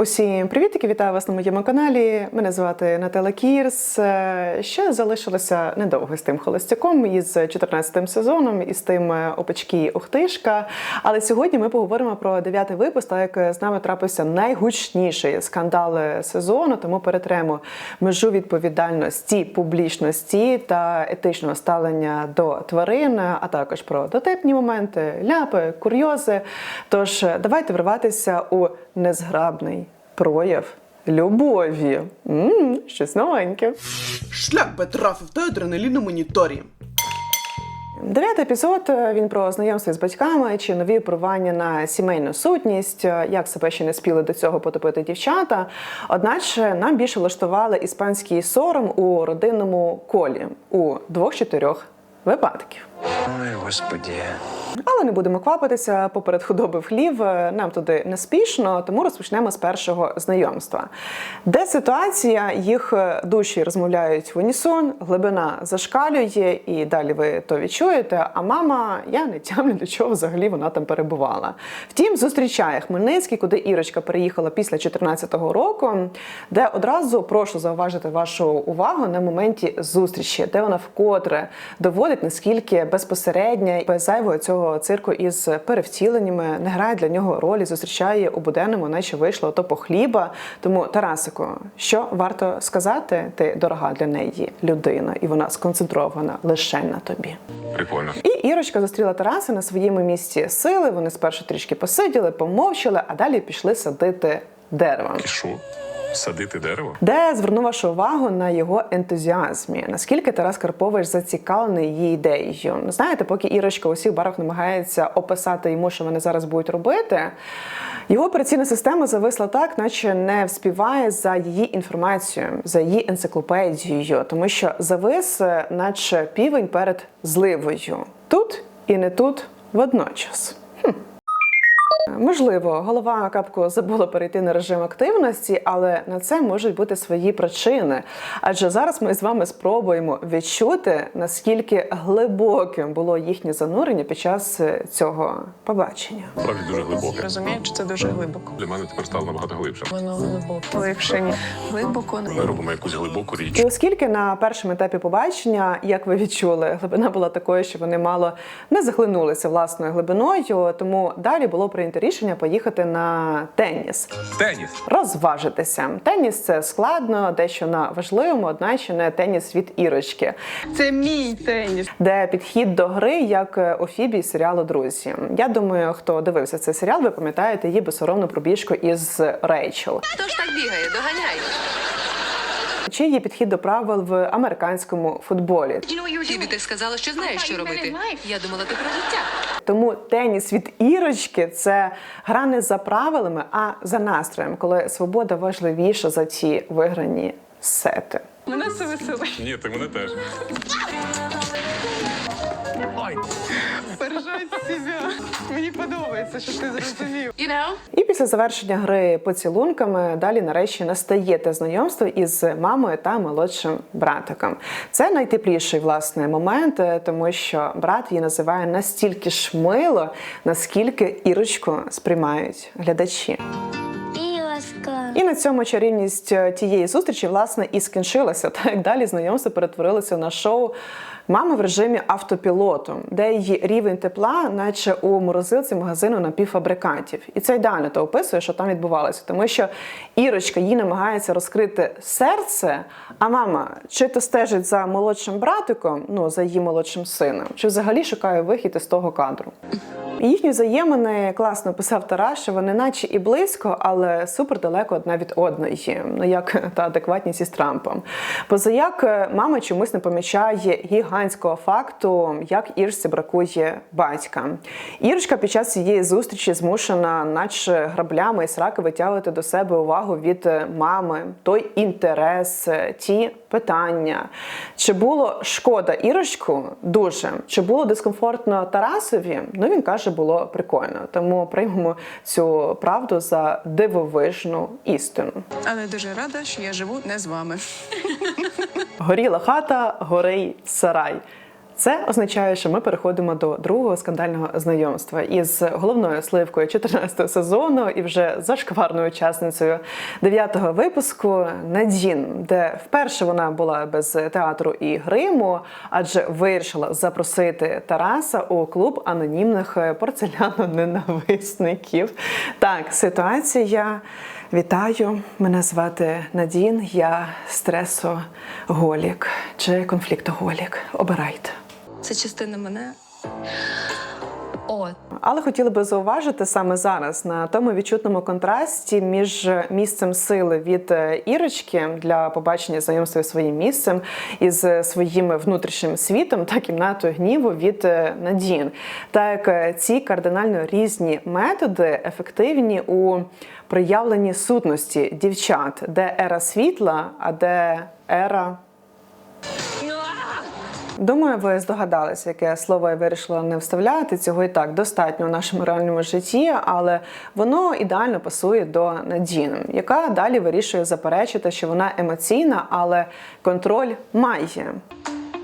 Усім привітки, вітаю вас на моєму каналі. Мене звати Наталя Кірс. Е, Ще залишилося недовго з тим холостяком із 14 сезоном і з тим е, опачки Охтишка. Але сьогодні ми поговоримо про дев'ятий випуск, так як з нами трапився найгучніший скандал сезону. Тому перетремо межу відповідальності, публічності та етичного ставлення до тварин, а також про дотепні моменти, ляпи, курйози. Тож давайте вриватися у незграбний прояв любові. м щось новеньке. Шлях Петра та адреналін на моніторі. Дев'ятий епізод е, він про знайомство з батьками чи нові впливання на сімейну сутність, е, як себе ще не спіли до цього потопити дівчата. Одначе нам більше влаштували іспанський сором у родинному колі у двох-чотирьох випадків. Ой, господі. Але не будемо квапитися поперед худоби в хлів. е, Нам туди не спішно, тому розпочнемо з першого знайомства, де ситуація, їх е, душі розмовляють в унісон, глибина зашкалює, і далі ви то відчуєте. А мама, я не тямлю, до чого взагалі вона там перебувала. Втім, зустрічає Хмельницький, куди Ірочка приїхала після 14-го року, де одразу прошу зауважити вашу увагу на моменті зустрічі, де вона вкотре доводить наскільки безпосередня і без зайвого цього цирку із перевтіленнями не грає для нього ролі, зустрічає у буденному, наче вийшло то по хліба. Тому Тарасику, що варто сказати, ти дорога для неї людина, і вона сконцентрована лише на тобі. Прикольно. І Ірочка зустріла Тараса на своєму місці сили. Вони спершу трішки посиділи, помовчали, а далі пішли садити дерево. Що? Садити дерево? Де зверну вашу увагу на його ентузіазмі, наскільки Тарас Карпович зацікавлений її ідеєю. Знаєте, поки Ірочка у всіх барах намагається описати йому, що вони зараз будуть робити. Його операційна система зависла так, наче не вспіває за її інформацією, за її енциклопедією, тому що завис, е, наче півень перед зливою. Тут і не тут водночас. Можливо, голова капку забула перейти на режим активності, але на це можуть бути свої причини. Адже зараз ми з вами спробуємо відчути, наскільки глибоким було їхнє занурення під час е, цього побачення. Справді дуже глибоке. Розумієш, це дуже глибоко. Для мене тепер стало набагато глибше. Воно глибоко. Легше. Глибоко Ми робимо якусь глибоку річ. І оскільки на першому етапі побачення, як ви відчули, глибина була такою, що вони мало не захлинулися власною глибиною, тому далі було прийнято рішення поїхати на теніс. Теніс. розважитися. Теніс це складно, дещо на важливому, одначе не теніс від ірочки, Це мій теніс. де підхід до гри як е, у Фібі з серіалу Друзі. Я думаю, хто дивився цей серіал, ви пам'ятаєте її безсоромну пробіжку із Рейчел. Хто ж так бігає? Доганяй. Чи її підхід до правил в американському футболі? Фібі, ти сказала, що знаєш, що робити. Я думала, ти про життя. Тому теніс від ірочки це гра не за правилами, а за настроєм, коли свобода важливіша за ті виграні сети. Мене це веселить. Ні, ти мене теж. Себе. Мені подобається, що ти зрозумів. You know? І після завершення гри поцілунками далі нарешті настає те знайомство із мамою та молодшим братиком. Це найтепліший власне момент, е, тому що брат її називає настільки ж мило, наскільки ірочку сприймають глядачі. І на цьому чарівність е, тієї зустрічі власне і скінчилася. Так далі знайомство перетворилося на шоу. Мама в режимі автопілоту, де її рівень тепла, наче у морозилці магазину напівфабрикатів. І це ідеально то описує, що там відбувалося. Тому що Ірочка їй намагається розкрити серце, а мама чи то стежить за молодшим братиком, ну за її молодшим сином, чи взагалі шукає вихід із того кадру. Їхні взаємини класно писав Тарас, що вони наче і близько, але супер далеко одна від одної, ну як та адекватність із Трампом. Позаяк е, мама чомусь не помічає гігантського факту, як Іршці бракує батька. Ірочка під час цієї зустрічі змушена, наче граблями і сраки, витягувати до себе увагу від е, мами, той інтерес, е, ті питання. Чи було шкода Ірочку дуже? Чи було дискомфортно Тарасові? Ну він каже, було прикольно. Тому приймемо цю правду за дивовижну істину. Але дуже рада, що я живу не з вами. Горіла хата, горей сарай. Це означає, що ми переходимо до другого скандального знайомства із головною сливкою 14-го сезону і вже зашкварною учасницею 9-го випуску Надін, де вперше вона була без театру і гриму, адже вирішила запросити Тараса у клуб анонімних порцеляно-ненависників. Так, ситуація. Вітаю, мене звати Надін. Я стресоголік чи конфліктоголік. Обирайте. Це частина мене. От. Але хотіли би зауважити саме зараз на тому відчутному контрасті між місцем сили від е, Ірочки для побачення знайомства зі своїм місцем із своїм внутрішнім світом та кімнатою гніву від е, Надін. Так е, ці кардинально різні методи ефективні у проявленні сутності дівчат, де ера світла, а де ера Думаю, ви здогадалися, яке слово я вирішила не вставляти. Цього і так достатньо у нашому реальному житті, але воно ідеально пасує до Надін, яка далі вирішує заперечити, що вона емоційна, але контроль має.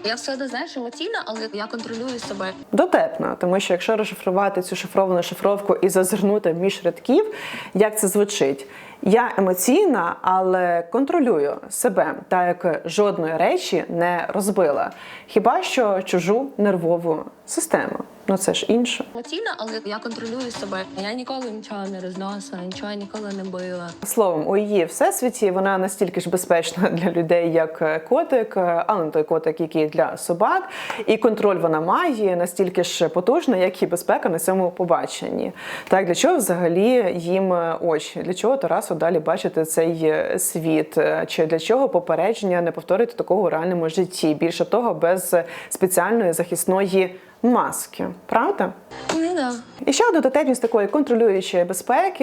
Я все знаєш емоційна, але я контролюю себе. Дотепно, тому що якщо розшифрувати цю шифровану шифровку і зазирнути між рядків, як це звучить? Я емоційна, але контролюю себе, так як жодної речі не розбила. Хіба що чужу нервову систему. Ну це ж інше. Емоційна, але я контролюю себе. Я ніколи нічого не розносила, нічого ніколи не била. Словом, у її всесвіті вона настільки ж безпечна для людей, як котик, але не той котик, який для собак. І контроль вона має настільки ж потужна, як і безпека на цьому побаченні. Так для чого взагалі їм очі? Для чого Тарасу далі бачити цей світ? Чи для чого попередження не повторити такого у реальному житті? Більше того, без спеціальної захисної маски, правда? Ну да. І ще одна дотепність такої контролюючої безпеки,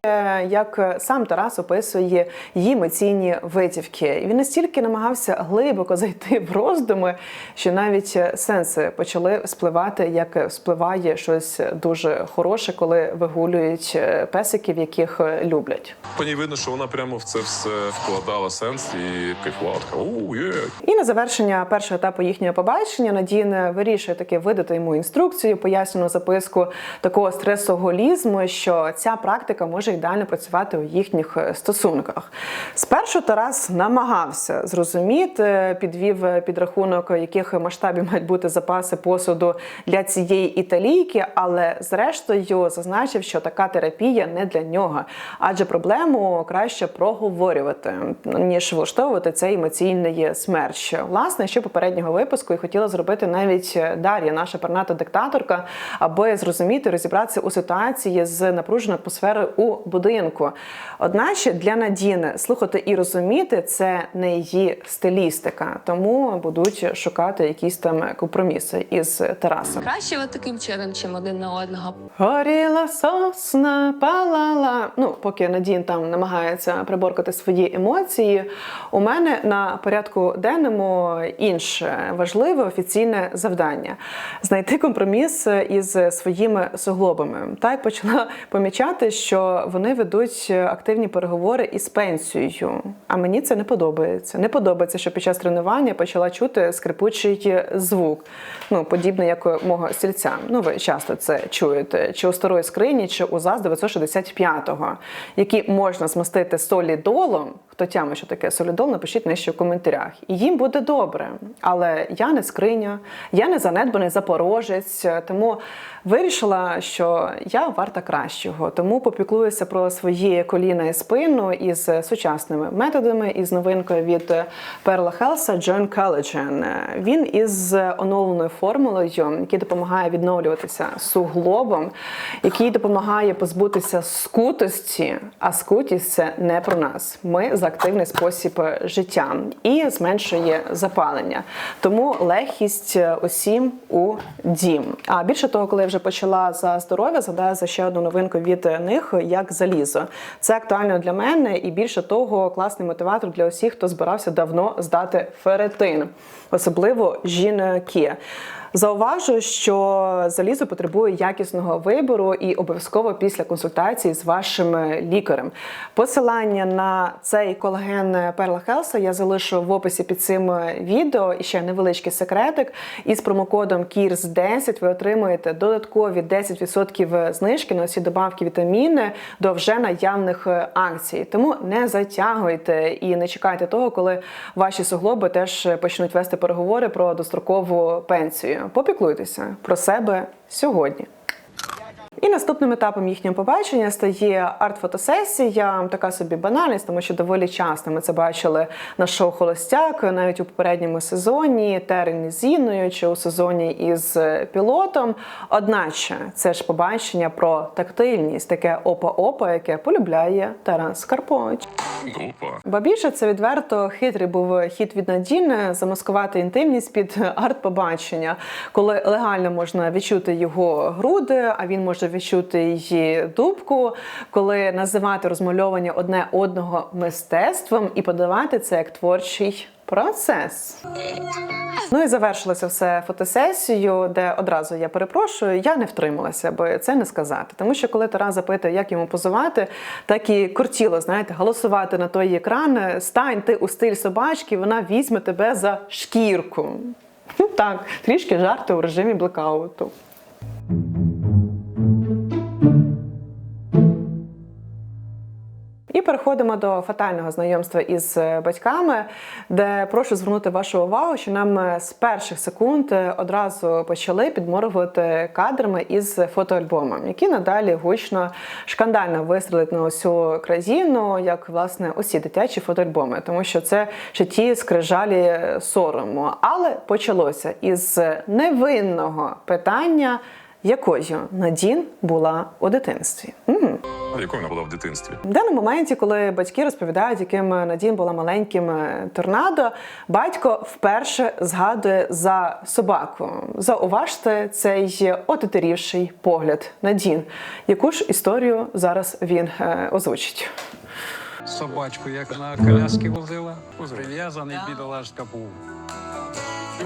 як сам Тарас описує її емоційні витівки. І він настільки намагався глибоко зайти в роздуми, що навіть сенси почали спливати, як спливає щось дуже хороше, коли вигулюють песиків, яких люблять. По ній видно, що вона прямо в це все вкладала сенс і кайфувала. Така, «Оу, є. І на завершення першого етапу їхнього побачення Надін вирішує таки видати йому інструкцію, пояснену записку такого стресоголізму, що ця практика може ідеально працювати у їхніх е, стосунках. Спершу Тарас намагався зрозуміти, підвів підрахунок, яких масштабів мають бути запаси посуду для цієї італійки, але зрештою зазначив, що така терапія не для нього, адже проблему краще проговорювати, ніж влаштовувати цей емоційний смерч. Власне, ще попереднього випуску і хотіла зробити навіть Дар'я, наша перната диктаторка, аби зрозуміти, розібратися у ситуації з напруженою атмосферою у будинку. Одначе для Надіни слухати і розуміти це не її стилістика, тому будуть шукати якісь там компроміси із Тарасом. Краще от таким чином, чим один на одного. Горіла сосна, палала. Ну, поки Надін там намагається приборкати свої емоції. У мене на порядку денному інше важливе офіційне завдання знайти компроміс із своїми суглобами. Та й почала помічати, що вони ведуть активні переговори із пенсією. А мені це не подобається. Не подобається, що під час тренування почала чути скрипучий звук, ну подібний як мого стільця. Ну ви часто це чуєте, чи у старої скрині, чи у ЗАЗ 965-го, які можна змастити солідолом. Хто тяме, що таке солідол, напишіть нижче в коментарях. І їм буде добре. Але я не скриня, я не занедбаний запорожець, тому вирішила, що я варта кращого. Тому попіклуюся про свої коліна і спину із сучасними методами, із новинкою від Perla Health John Collagen. Він із оновленою формулою, який допомагає відновлюватися суглобом, який допомагає позбутися скутості, а скутість це не про нас. Ми за активний спосіб життя і зменшує запалення. Тому легкість усім у дім. А більше того, коли я вже почала за здоров'я, згадаю за ще одну новинку від них, як залізо. Це актуально для мене, і більше того, класний мотиватор для усіх, хто збирався давно здати феретин, особливо жінки. Зауважу, що залізо потребує якісного вибору і обов'язково після консультації з вашим лікарем. Посилання на цей колаген Перла Хелса я залишу в описі під цим відео. І ще невеличкий секретик. Із промокодом KIRS 10 ви отримуєте додаткові 10% знижки на всі добавки вітаміни до вже наявних акцій. Тому не затягуйте і не чекайте того, коли ваші суглоби теж почнуть вести переговори про дострокову пенсію. Попіклуйтеся про себе сьогодні. І наступним етапом їхнього побачення стає арт-фотосесія. Така собі банальність, тому що доволі часто ми це бачили на шоу Холостяк, навіть у попередньому сезоні Терен із Зіною чи у сезоні із пілотом. Одначе це ж побачення про тактильність, таке опа-опа, яке полюбляє Тарас Карпович. Опа. Ба більше це відверто хитрий був хід від Надіни замаскувати інтимність під арт-побачення, коли легально можна відчути його груди, а він може відчути її дубку, коли називати розмальовування одне одного мистецтвом і подавати це як творчий процес. Ну і завершилося все фотосесією, де одразу я перепрошую, я не втрималася, аби це не сказати. Тому що коли Тарас запитує, як йому позувати, так і кортіло, знаєте, голосувати на той екран, стань ти у стиль собачки, вона візьме тебе за шкірку. Ну так, трішки жарти у режимі блекауту. Переходимо до фатального знайомства із е, батьками, де прошу звернути вашу увагу, що нам е, з перших секунд е, одразу почали підморгувати кадрами із фотоальбомом, які надалі гучно шкандально вистрілить на усю країну, як власне усі дитячі фотоальбоми, тому що це ще ті скрижалі сорому. Але почалося із невинного питання. Якою Надін була у дитинстві? Угу. А якою вона була в дитинстві? В даному моменті, коли батьки розповідають, яким Надін була маленьким е, торнадо, батько вперше згадує за собаку. Зауважте цей отетерівший погляд Надін. Яку ж історію зараз він е, озвучить? собачку, як на коляски возила. Прив'язаний бідолашка був.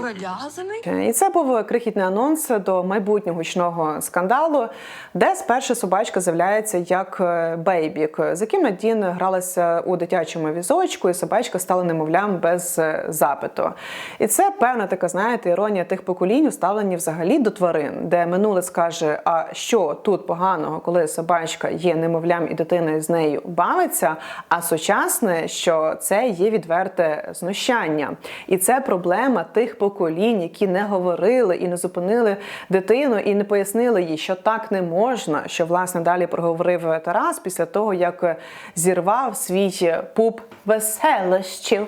Прив'язаний? І це був крихітний анонс до майбутнього гучного скандалу, де спершу собачка з'являється як е, бейбік, з яким Надін гралася у дитячому візочку, і собачка стала немовлям без е, запиту. І це певна така, знаєте, іронія тих поколінь у взагалі до тварин, де минуле скаже, а що тут поганого, коли собачка є немовлям і дитина з нею бавиться, а сучасне, що це є відверте знущання. І це проблема тих поколінь, які не говорили і не зупинили дитину, і не пояснили їй, що так не можна. Що власне далі проговорив Тарас після того, як зірвав свій пуп веселощів.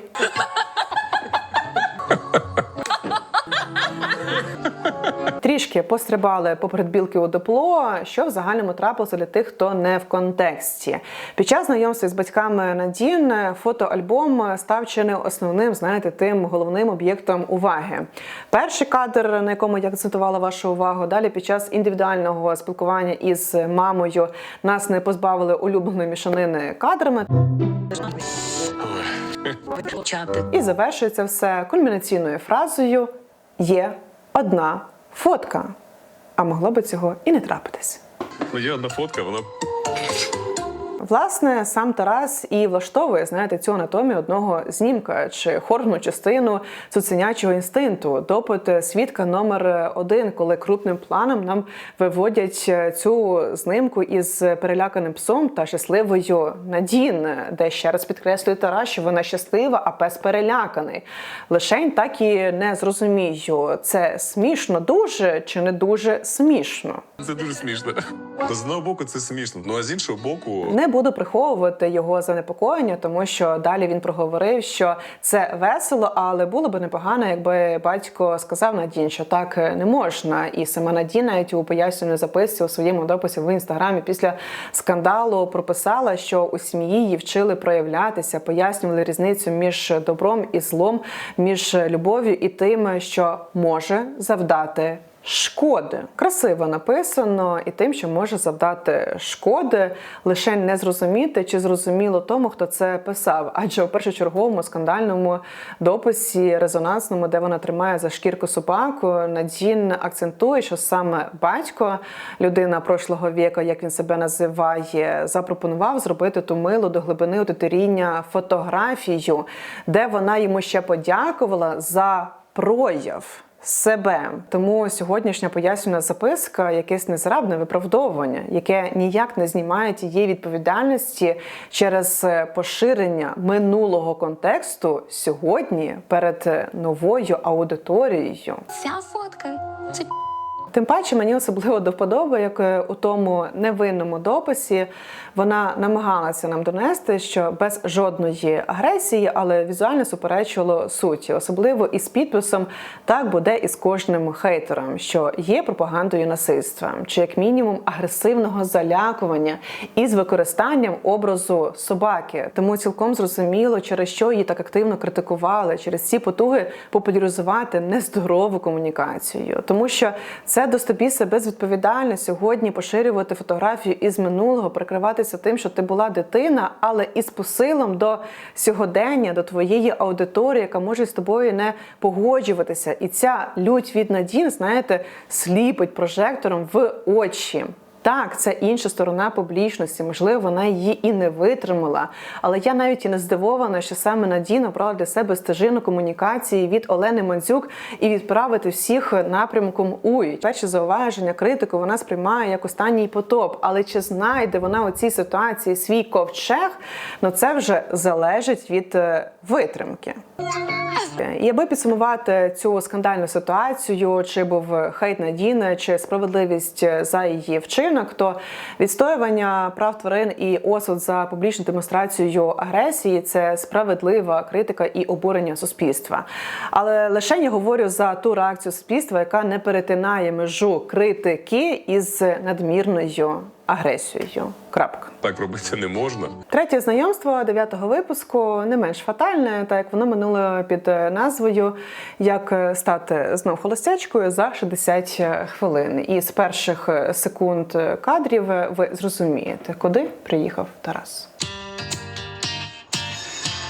Трішки пострибали поперед білки у дупло, що в загальному трапилося для тих, хто не в контексті. Під час знайомства з батьками Надін фотоальбом став чи не основним, знаєте, тим головним об'єктом уваги. Перший кадр, на якому я акцентувала вашу увагу, далі під час індивідуального спілкування із мамою нас не позбавили улюбленої мішанини кадрами. І завершується все кульмінаційною фразою є одна фотка. А могло би цього і не трапитись. Є одна фотка, вона Власне, сам Тарас і влаштовує, знаєте, цю анатомію одного знімка чи хорну частину цуценячого інстинкту. Допит свідка номер один, коли крупним планом нам виводять цю знимку із переляканим псом та щасливою Надін, де ще раз підкреслює Тарас, що вона щаслива, а пес переляканий. Лишень так і не зрозумію, це смішно дуже чи не дуже смішно. це дуже смішно. З одного боку це смішно. Ну а з іншого боку, Не буду приховувати його занепокоєння, тому що далі він проговорив, що це весело, але було б непогано, якби батько сказав Надін, що так не можна. І сама Надін навіть у пояснювальній записці у своєму дописі в інстаграмі після скандалу прописала, що у сім'ї її вчили проявлятися, пояснювали різницю між добром і злом, між любов'ю і тим, що може завдати шкоди. Красиво написано і тим, що може завдати шкоди, лише не зрозуміти, чи зрозуміло тому, хто це писав. Адже у першочерговому скандальному дописі резонансному, де вона тримає за шкірку собаку, Надін акцентує, що саме батько, людина прошлого віка, як він себе називає, запропонував зробити ту милу до глибини отетеріння фотографію, де вона йому ще подякувала за прояв. Себе тому сьогоднішня пояснювана записка якесь незрабне виправдовування, яке ніяк не знімає тієї відповідальності через е, поширення минулого контексту сьогодні перед новою аудиторією. Ця фотка це Тим паче мені особливо до вподоби, як е, у тому невинному дописі вона намагалася нам донести, що без жодної агресії, але візуально суперечило суті, особливо із підписом так буде і з кожним хейтером, що є пропагандою насильства, чи як мінімум агресивного залякування із використанням образу собаки. Тому цілком зрозуміло, через що її так активно критикували, через ці потуги популяризувати нездорову комунікацію, тому що це достобіса безвідповідально сьогодні поширювати фотографію із минулого, прикриватися тим, що ти була дитина, але із посилом до сьогодення, до твоєї аудиторії, яка може з тобою не погоджуватися. І ця лють від Надін, знаєте, сліпить прожектором в очі. Так, це інша сторона публічності. Можливо, вона її і не витримала. Але я навіть і не здивована, що саме Надіна обрала для себе стежину комунікації від Олени Мандзюк і відправити всіх напрямком Уй. Перші зауваження, критику вона сприймає як останній потоп. Але чи знайде вона у цій ситуації свій ковчег? Ну це вже залежить від е, витримки. І аби підсумувати цю скандальну ситуацію, чи був хейт Надіни, чи справедливість за її вчинок, то відстоювання прав тварин і осуд за публічну демонстрацію агресії це справедлива критика і обурення суспільства. Але лише я говорю за ту реакцію суспільства, яка не перетинає межу критики із надмірною агресією. Крапка. Так робити не можна. Третє знайомство дев'ятого випуску не менш фатальне, так як воно минуло під е, назвою Як е, стати знов холостячкою за 60 хвилин. І з перших е, секунд кадрів ви зрозумієте, куди приїхав Тарас.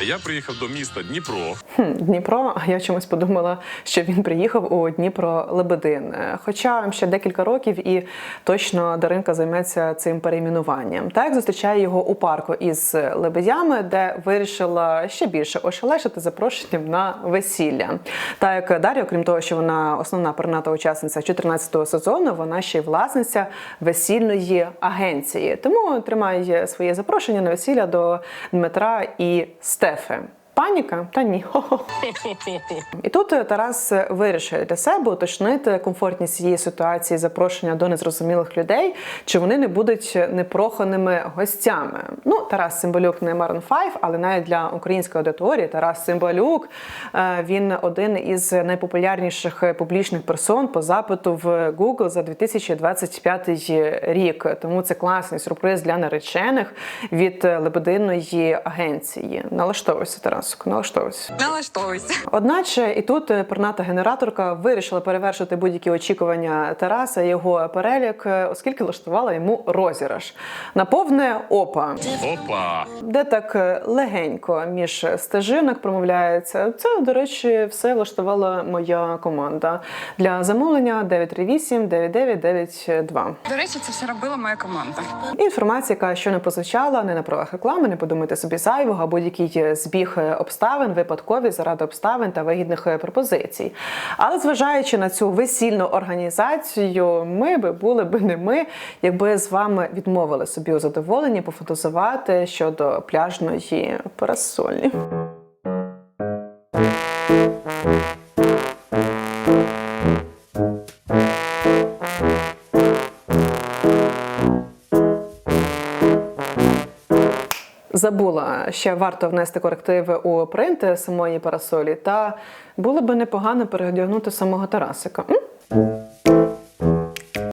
Я приїхав до міста Дніпро. Хм, Дніпро, а я чомусь подумала, що він приїхав у Дніпро Лебедин. Е, Хоча ще декілька років і точно Даринка займеться цим перейменуванням. Так зустрічає його у парку із лебедями, де вирішила ще більше ошелешити запрошенням на весілля. Так як Дар'я, окрім того, що вона основна перната учасниця 14-го сезону, вона ще й власниця весільної агенції. Тому тримає своє запрошення на весілля до Дмитра і Józefem. Паніка? Та ні. І тут Тарас вирішує для себе уточнити комфортність цієї ситуації запрошення до незрозумілих людей, чи вони не будуть непроханими гостями. Ну, Тарас Цимбалюк не Maroon 5, але навіть для української аудиторії Тарас Цимбалюк е, він один із найпопулярніших публічних персон по запиту в Google за 2025 рік. Тому це класний сюрприз для наречених від лебединої агенції. Налаштовуйся, Тарасику, налаштовуйся. Налаштовуйся. Одначе і тут е, перната генераторка вирішила перевершити будь-які очікування Тараса, його перелік, е, оскільки влаштувала йому розіграш на повне опа, Опа! де так е, легенько між стежинок промовляється. Це, до речі, все влаштувала моя команда для замовлення 938 9992. До речі, це все робила моя команда. Інформація, яка щойно прозвучала, не на правах реклами, не подумайте собі зайвого, будь-який збіг обставин, випадкові заради обставин та вигідних е, пропозицій. Але зважаючи на цю весільну організацію, ми би були б не ми, якби з вами відмовили собі у задоволенні пофантазувати щодо пляжної парасолі. Забула, ще варто внести корективи у принти самої парасолі, та було би непогано переодягнути самого Тарасика.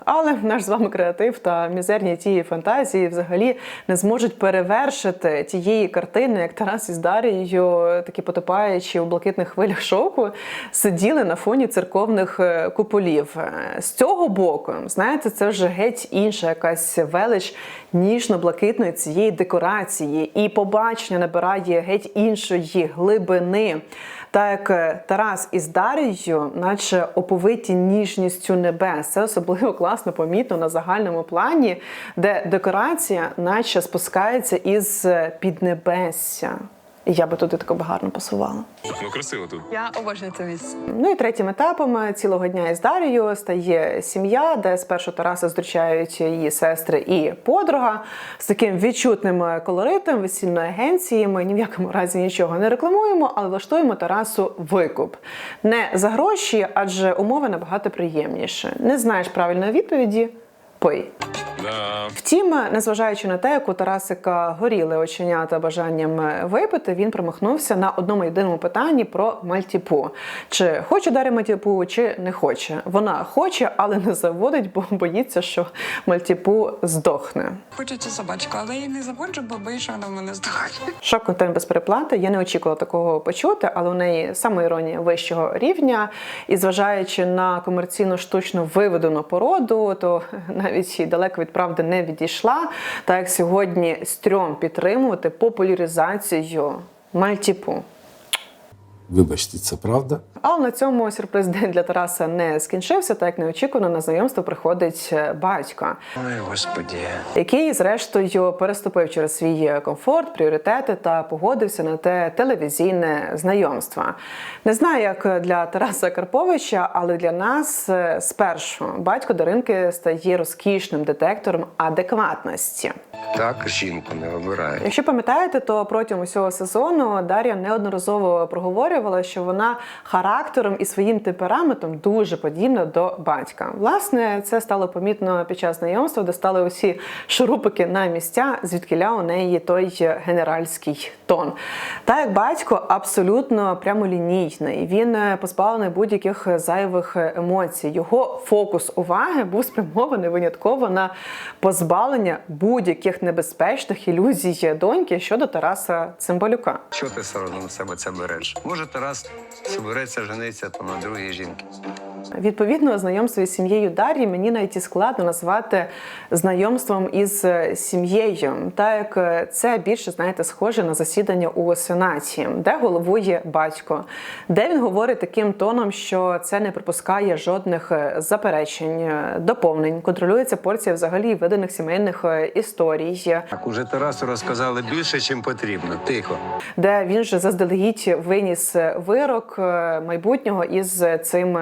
Але наш з вами креатив та мізерні ті фантазії взагалі не зможуть перевершити тієї картини, як Тарас із Дарією, такі потопаючи у блакитних хвилях шоку, сиділи на фоні церковних е, куполів. Е, З цього боку, знаєте, це вже геть інша якась велич ніжно-блакитної цієї декорації, і побачення набирає геть іншої глибини. Так як е, Тарас із Дарією, наче оповиті ніжністю небес. Це особливо класно помітно на загальному плані, де декорація, наче спускається із е, піднебесся. І я би туди тако гарно пасувала. Ну, красиво тут. Я обожнюю це місце. Ну і третім етапом цілого дня із Дарією стає сім'я, де спершу Тараса зустрічають її сестри і подруга з таким відчутним колоритом, весільної агенції. Ми ні в якому разі нічого не рекламуємо, але влаштуємо Тарасу викуп. Не за гроші, адже умови набагато приємніші. Не знаєш правильної відповіді? Пий. Да. Втім, незважаючи на те, як у Тарасика горіли оченята бажанням випити, він промахнувся на одному єдиному питанні про мальтіпу. Чи хоче Дар'я мальтіпу, чи не хоче. Вона хоче, але не заводить, бо боїться, що мальтіпу здохне. Хочеться собачку, але я не заводжу, бо боюсь, що вона в мене здохне. Шок контент без переплати. Я не очікувала такого почути, але у неї самоіронія вищого рівня. І зважаючи на комерційно штучно виведену породу, то навіть і далеко від правди не відійшла. Так як сьогодні стрьом підтримувати популяризацію мальтіпу. Вибачте, це правда? Але на цьому сюрприз день для Тараса не скінчився, так як неочікувано на знайомство приходить е, батько. Ой, господі. який, зрештою, переступив через свій комфорт, пріоритети та погодився на те телевізійне знайомство. Не знаю, як для Тараса Карповича, але для нас е, спершу батько Даринки стає розкішним детектором адекватності. Так жінку не обирає. Якщо пам'ятаєте, то протягом усього сезону Дар'я неодноразово проговорювала, що вона характером і своїм темпераментом дуже подібна до батька. Власне, це стало помітно під час знайомства, де стали усі шурупики на місця, звідкиля у неї той генеральський тон. Та як батько абсолютно прямолінійний, він е, позбавлений будь-яких зайвих емоцій. Його фокус уваги був спрямований винятково на позбавлення будь-яких небезпечних ілюзій доньки щодо Тараса Цимбалюка. Чого ти одно на себе це береш? Може, Тарас збереться жениться то на другій жінки. Відповідно, знайомство із сім'єю Дар'ї мені навіть і складно назвати знайомством із е, сім'єю, так як е, це більше знаєте схоже на засідання у сенаті, де головує батько, де він говорить таким тоном, що це не припускає жодних е, заперечень, доповнень, контролюється порція взагалі виданих сімейних історій. Так уже Тарасу розказали більше, ніж потрібно. Тихо. де він же заздалегідь виніс вирок майбутнього із цим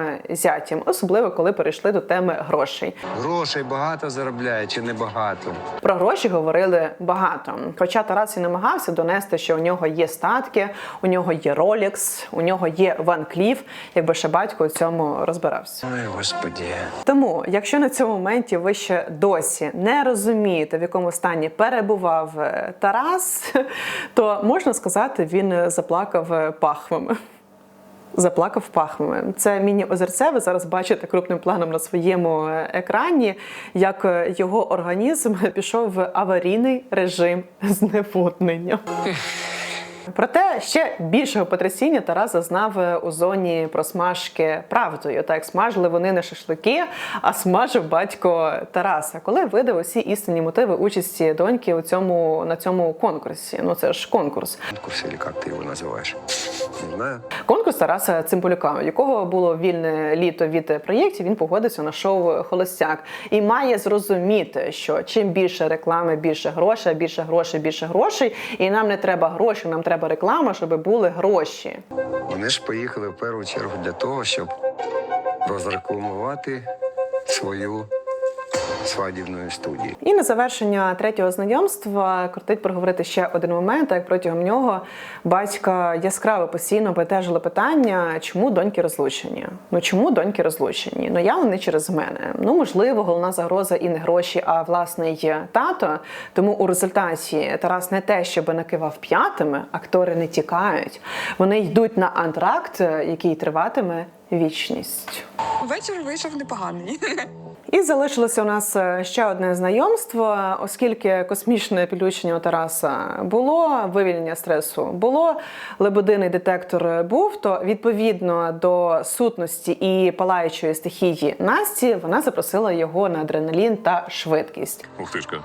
зятям, особливо коли перейшли до теми грошей. Грошей багато заробляє чи не багато. Про гроші говорили багато. Хоча Тарас і намагався донести, що у нього є статки, у нього є Rolex, у нього є Ван Кліф, якби ще батько у цьому розбирався. Ой, господі. Тому, якщо на цьому моменті ви ще досі не розумієте, в якому стані перебував е, Тарас, то можна сказати, він заплакав е, пахвами. Заплакав пахвами. Це міні-озерце. Ви зараз бачите крупним планом на своєму е, екрані, як е, його організм пішов в аварійний режим зневоднення. Проте ще більшого потрясіння Тарас зазнав е, у зоні просмажки правдою. Так смажили вони не шашлики, а смажив батько Тараса, коли видав усі істинні мотиви участі доньки у цьому на цьому конкурсі. Ну це ж конкурс. Конкурс, чи як ти його називаєш? Знаю. Конкурс Тараса Цимполюка, у якого було вільне літо від проєктів, він погодився на шоу Холостяк і має зрозуміти, що чим більше реклами, більше грошей, більше грошей, більше грошей. І нам не треба грошей, нам треба реклама, щоб були гроші. Вони ж поїхали в першу чергу для того, щоб розрекламувати свою свадібну студію. І на завершення третього знайомства крутить проговорити ще один момент, як протягом нього батька яскраво постійно бентежило питання, чому доньки розлучені. Ну чому доньки розлучені? Ну явно не через мене. Ну можливо, головна загроза і не гроші, а власний тато. Тому у результаті Тарас не те, щоб накивав п'ятими, актори не тікають. Вони йдуть на антракт, який триватиме вічність. Вечір вийшов непоганий. І залишилося у нас е, ще одне знайомство, оскільки космічне підключення у Тараса було, вивільнення стресу було, лебединий детектор був, то відповідно до сутності і палаючої стихії Насті вона запросила його на адреналін та швидкість. Ух тишка.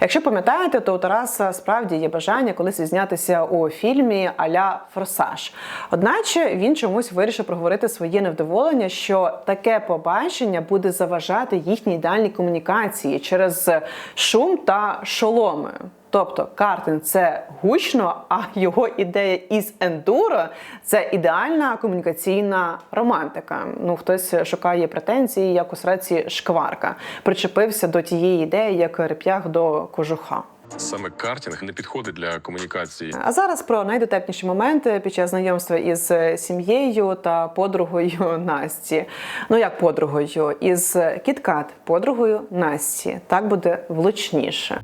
Якщо пам'ятаєте, то у Тараса справді є бажання колись знятися у фільмі Аля Форсаж. Одначе він чомусь вирішив проговорити своє невдоволення, що таке побачення буде заважати їхній ідеальній комунікації через шум та шоломи. Тобто картинг це гучно, а його ідея із ендуро це ідеальна комунікаційна романтика. Ну хтось шукає претензії, як у сраці шкварка, причепився до тієї ідеї, як реп'ях до кожуха. Саме картінг не підходить для комунікації. А зараз про найдотепніші моменти під час знайомства із сім'єю та подругою Насті. Ну як подругою, із Кіткат подругою Насті. Так буде влучніше.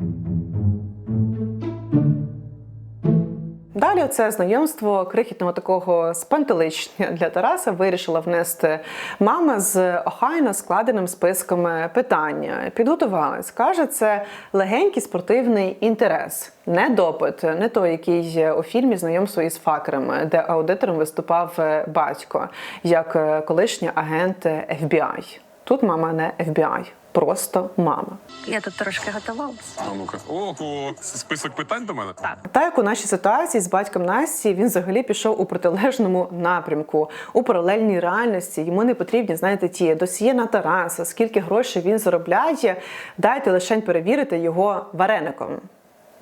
Далі це знайомство крихітного такого спантеличення для Тараса вирішила внести мама з охайно складеним списком питань. Підготувалась. Каже, це легенький спортивний інтерес, не допит, не той, який у фільмі знайомство із факерами, де аудитором виступав батько, як колишній агент FBI. Тут мама не FBI, просто мама. Я тут трошки готувалася. А ну-ка. Ого, список питань до мене? Так. Та як у нашій ситуації з батьком Насті він взагалі пішов у протилежному напрямку, у паралельній реальності. Йому не потрібні, знаєте, ті досьє на Тараса, скільки грошей він заробляє. Дайте лише перевірити його вареником.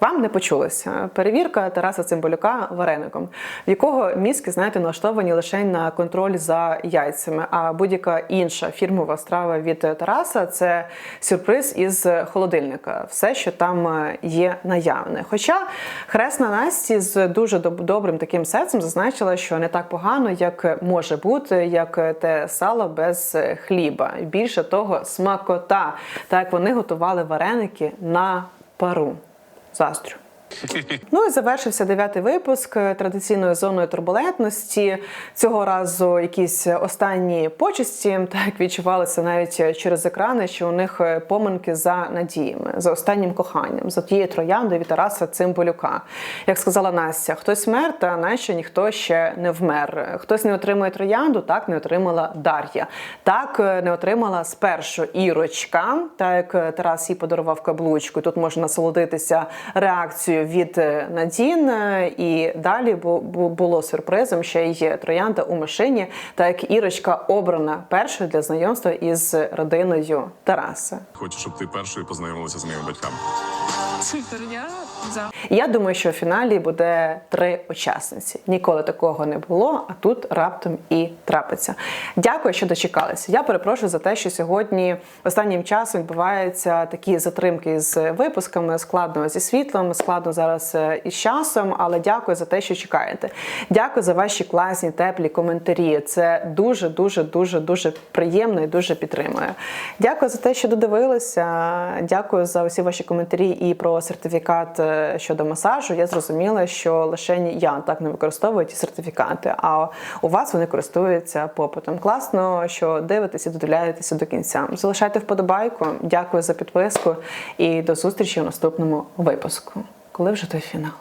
Вам не почулося. Перевірка Тараса Цимбалюка вареником, в якого мізки, знаєте, налаштовані лише на контроль за яйцями. А будь-яка інша фірмова страва від Тараса це сюрприз із холодильника. Все, що там е, є наявне. Хоча хресна Насті з дуже добрим таким серцем зазначила, що не так погано, як може бути, як те сало без хліба. Більше того, смакота, так як вони готували вареники на пару. desastre. Ну і завершився дев'ятий випуск традиційною зоною турбулентності. Цього разу якісь останні почесті, так як відчувалося навіть через екрани, що у них поминки за надіями, за останнім коханням, за тією трояндою від Тараса Цимбалюка. Як сказала Настя, хтось мер, та наче ніхто ще не вмер. Хтось не отримує троянду, так не отримала Дар'я. Так не отримала спершу Ірочка, так як Тарас їй подарував каблучку. Тут можна насолодитися реакцією від е, Надін. е, І далі бу- бу- було сюрпризом ще й троянда у машині, так як Ірочка обрана першою для знайомства із родиною Тараса. Хочу, щоб ти першою познайомилася з моїми батьками. Я думаю, що в фіналі буде три учасниці. Ніколи такого не було, а тут раптом і трапиться. Дякую, що дочекалися. Я перепрошую за те, що сьогодні останнім часом відбуваються такі затримки з випусками. Складно зі світлом, складно зараз е, із часом. Але дякую за те, що чекаєте. Дякую за ваші класні, теплі коментарі. Це дуже, дуже, дуже, дуже приємно і дуже підтримує. Дякую за те, що додивилися. Дякую за усі ваші коментарі і про сертифікат е, щодо масажу. Я зрозуміла, що лише я так не використовую ті сертифікати, а у вас вони користуються попитом. Класно, що дивитесь і додивляєтеся до кінця. Залишайте вподобайку. Дякую за підписку і до зустрічі у наступному випуску. Коли вже той фінал?